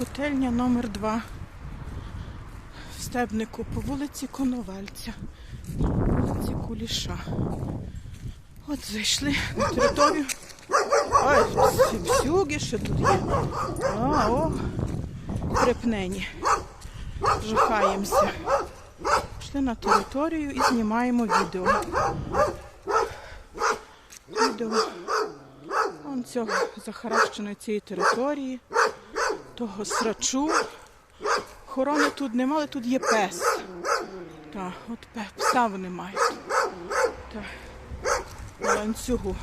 Котельня номер 2 в Стебнику по вулиці Коновальця, вулиці Куліша. От зайшли на територію. Ой, всюги ще тут є. А, о, припнені. Жахаємося. Пішли на територію і знімаємо відео. Відео. Вон цього захаращеної цієї території, того срачу. Охорони тут нема, але тут є пес. Так, от пса вони мають. Ланцюгу.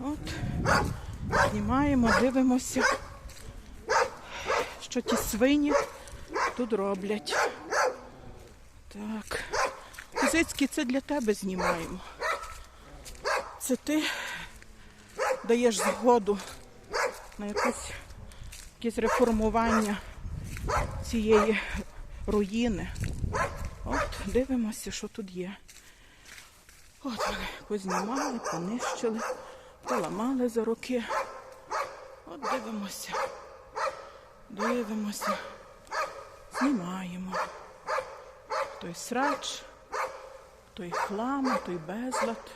От. Знімаємо, дивимося, що ті свині тут роблять. Так. Козицький, це для тебе знімаємо. Це ти даєш згоду на якусь, якесь реформування цієї руїни. От, дивимося, що тут є. От вони познімали, понищили, поламали за роки. От дивимося. Дивимося. Знімаємо. Той срач, той хлам, той безлад.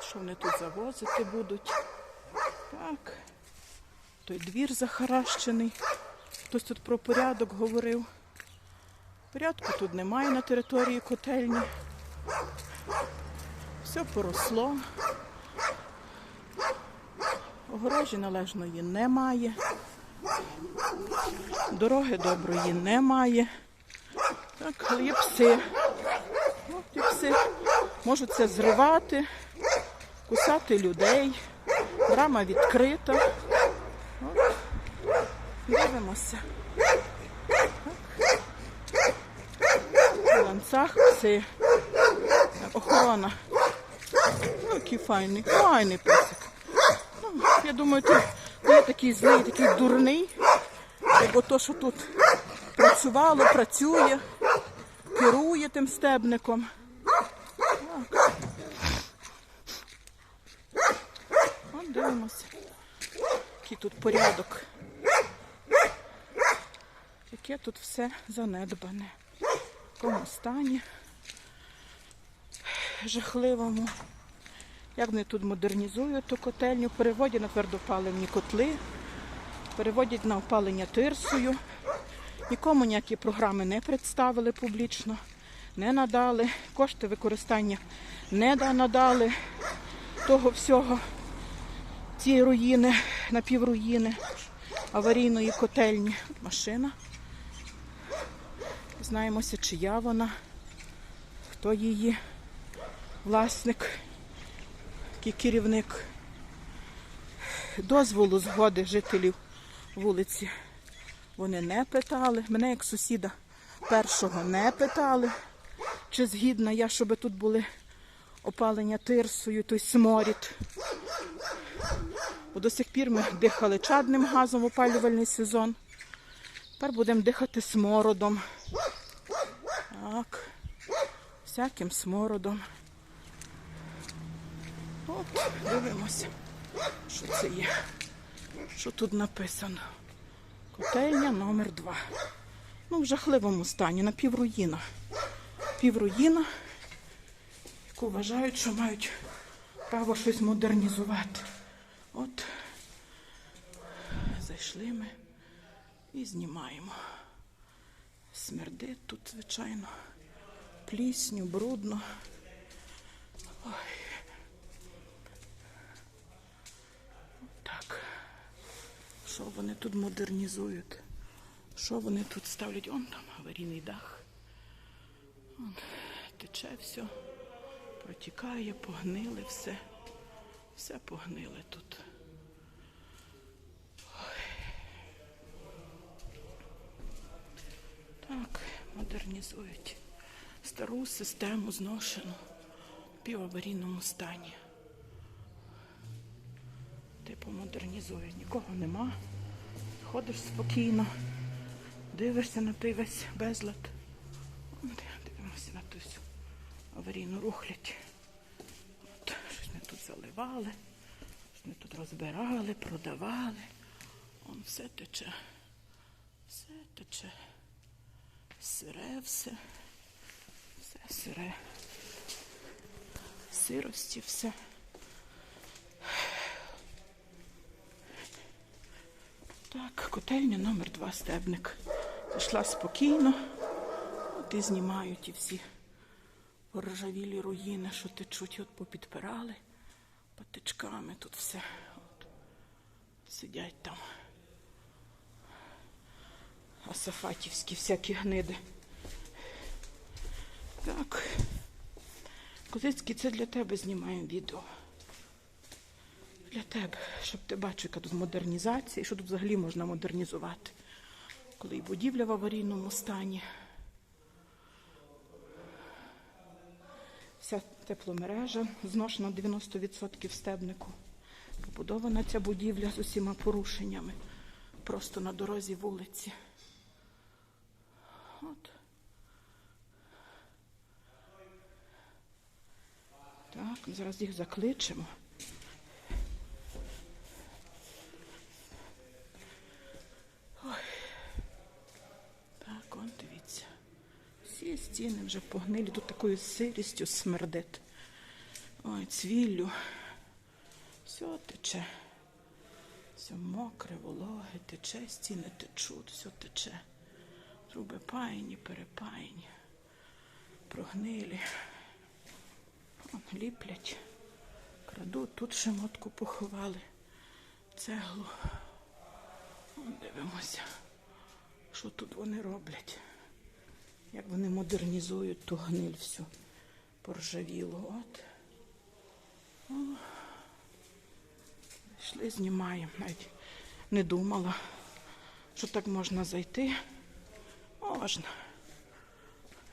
Що вони тут завозити будуть? Так. Той двір захаращений. Хтось тут про порядок говорив. Порядку тут немає на території котельні. Все поросло. Огорожі належної немає. Дороги доброї немає. Так, але є пси. От і пси. Можуть це зривати, кусати людей. Брама відкрита. Дивимося. На ланцах пси. Охорона. Ну, який файний, файний песик. Ну, я думаю, ти не такий злий, такий дурний. Бо то, що тут працювало, працює, керує тим стебником. Так. От дивимося, який тут порядок. Яке тут все занедбане. В якому стані жахливому. Як вони тут модернізують ту котельню, переводять на твердопаливні котли, переводять на опалення тирсою. Нікому ніякі програми не представили публічно, не надали, кошти використання не надали того всього, цієї руїни, напівруїни, аварійної котельні. Машина. Знаємося, чия вона, хто її власник, керівник. Дозволу згоди жителів вулиці вони не питали. Мене як сусіда першого не питали, чи згідна я, щоб тут були опалення тирсою, той сморід. Бо до сих пір ми дихали чадним газом в опалювальний сезон. Тепер будемо дихати смородом. Так, всяким смородом. От, дивимося, що це є. Що тут написано? Котельня номер 2 Ну, в жахливому стані, на півруїна. Півруїна, яку вважають, що мають право щось модернізувати. От зайшли ми і знімаємо. Смердить тут, звичайно. Плісню, брудно. Ой. Так. Що вони тут модернізують? Що вони тут ставлять? Он там аварійний дах. Он тече все, протікає, погнили все. Все погниле тут. Так, модернізують стару систему зношену в піваварійному стані. Типу модернізують. Нікого нема. Ходиш спокійно, дивишся на той весь безлад. Дивимося на ту аварійну рухлядь. От, щось ми тут заливали, Ми тут розбирали, продавали. Он все тече. Все тече. Сире все. Все сире. Сирості все. Так, котельня номер два стебник. Зайшла спокійно. От і знімають ті всі поржавілі руїни, що течуть, от попідпирали патичками тут все. От. Сидять там. Асафатівські всякі гниди. Так. Козицький, це для тебе знімаємо відео. Для тебе, щоб ти бачив, яка тут модернізація, і що тут взагалі можна модернізувати. Коли і будівля в аварійному стані. Вся тепломережа зношена 90% стебнику. Побудована ця будівля з усіма порушеннями. Просто на дорозі вулиці. От. Так, зараз їх закличемо. Ой. Так, он дивіться. Всі стіни вже погнилі, тут такою сирістю смердить. Ой, цвіллю. Все тече. Все мокре, вологе, тече, стіни течуть, все тече. Труби паяні, перепаяні, прогнилі. Вон, ліплять, крадуть, тут шамотку поховали, цеглу. Вон, дивимося, що тут вони роблять. Як вони модернізують ту гниль всю поржавілу. От. Йшли, знімаємо. Навіть не думала, що так можна зайти. Можна.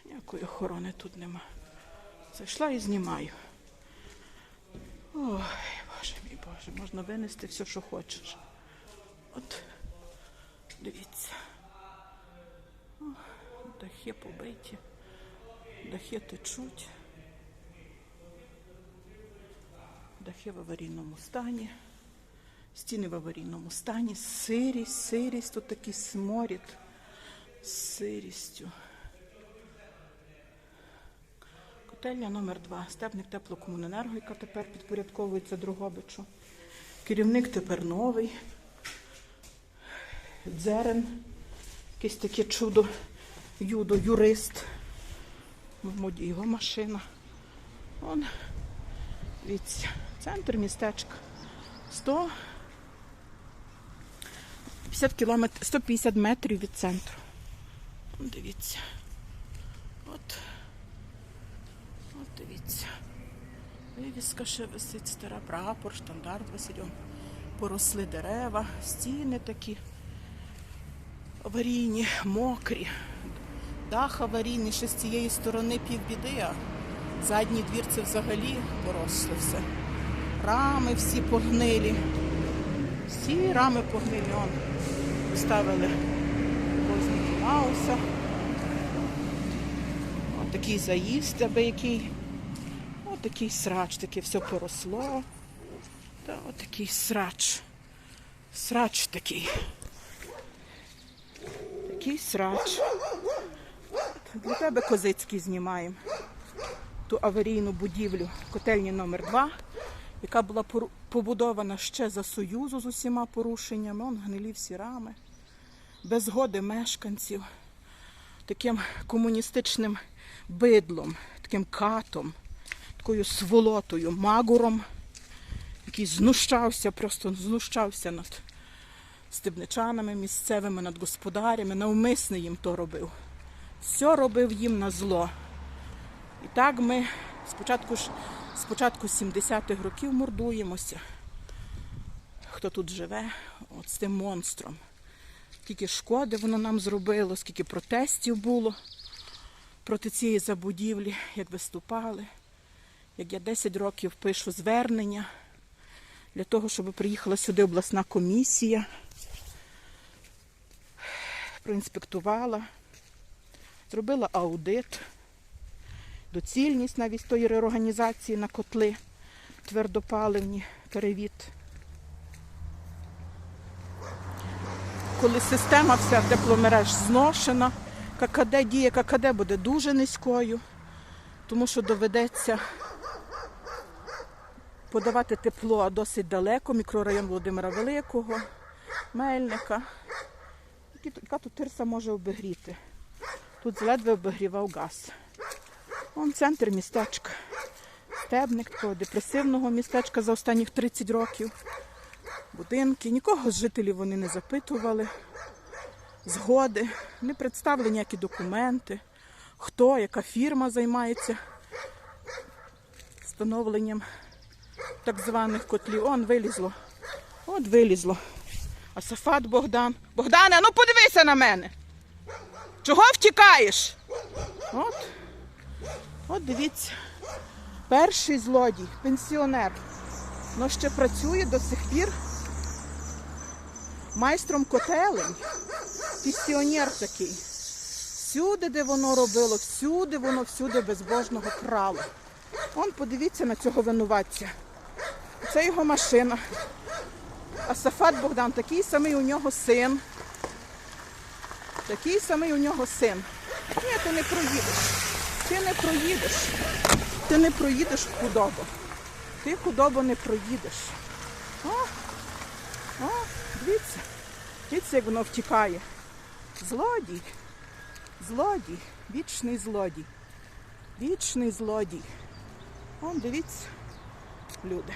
Ніякої охорони тут нема. Зайшла і знімаю. Ой, боже мій Боже, можна винести все, що хочеш. От, дивіться. Дахи побиті, дахи течуть. Дахи в аварійному стані. Стіни в аварійному стані. Сирість, сирість, тут такий сморід з сирістю. Котельня номер 2 Степник теплокомуненерго, яка тепер підпорядковується Другобичу. Керівник тепер новий. Дзерен. Якесь таке чудо, юдо, юрист. Моді його машина. Он, дивіться, центр містечка. 100 50 кілометрів, 150 метрів від центру. Дивіться. От. От дивіться. Вивіска ще висить, стара прапор, штандарт Васильом. Поросли дерева, стіни такі аварійні, мокрі. Дах аварійний, ще з цієї сторони півбіди, а задній двір це взагалі поросло все. Рами всі погнилі. Всі рами погнилі. Он ставили Мауса. Ось такий заїзд, аби який. Ось такий срач, таке все поросло. Та ось такий срач. Срач такий. Такий срач. Для тебе Козицький знімаємо. Ту аварійну будівлю котельні номер 2 яка була побудована ще за Союзу з усіма порушеннями. Он гнилі всі рами, без згоди мешканців, таким комуністичним бидлом, таким катом, такою сволотою, магуром, який знущався, просто знущався над стебничанами місцевими, над господарями, навмисно їм то робив. Все робив їм на зло. І так ми спочатку спочатку 70-х років мордуємося. Хто тут живе, от з тим монстром. Скільки шкоди воно нам зробило, скільки протестів було проти цієї забудівлі, як виступали. Як я 10 років пишу звернення для того, щоб приїхала сюди обласна комісія, проінспектувала, зробила аудит доцільність навіть тої реорганізації на котли твердопаливні, перевід коли система вся тепломереж зношена. ККД діє, ККД буде дуже низькою, тому що доведеться подавати тепло досить далеко, мікрорайон Володимира Великого, Мельника. Яка тут тирса може обігріти? Тут ледве обігрівав газ. Вон центр містечка. Стебник такого депресивного містечка за останніх 30 років. Будинки. Нікого з жителів вони не запитували. Згоди, не представили ніякі документи, хто, яка фірма займається встановленням так званих котлів. Он вилізло. От вилізло. А Сафат Богдан. Богдане, ну подивися на мене. Чого втікаєш? От. От дивіться. Перший злодій, пенсіонер. Ну ще працює до сих пір майстром котелень. Пенсіонер такий. Всюди, де воно робило, всюди воно, всюди безбожного крало. Он подивіться на цього винуватця. Це його машина. А Сафат Богдан, такий самий у нього син. Такий самий у нього син. Ні, ти не проїдеш. Ти не проїдеш. Ти не проїдеш в худобу. Ти худобу не проїдеш. О, о, дивіться. Дивіться, як воно втікає. Злодій. Злодій. Вічний злодій. Вічний злодій. Вон, дивіться, люди.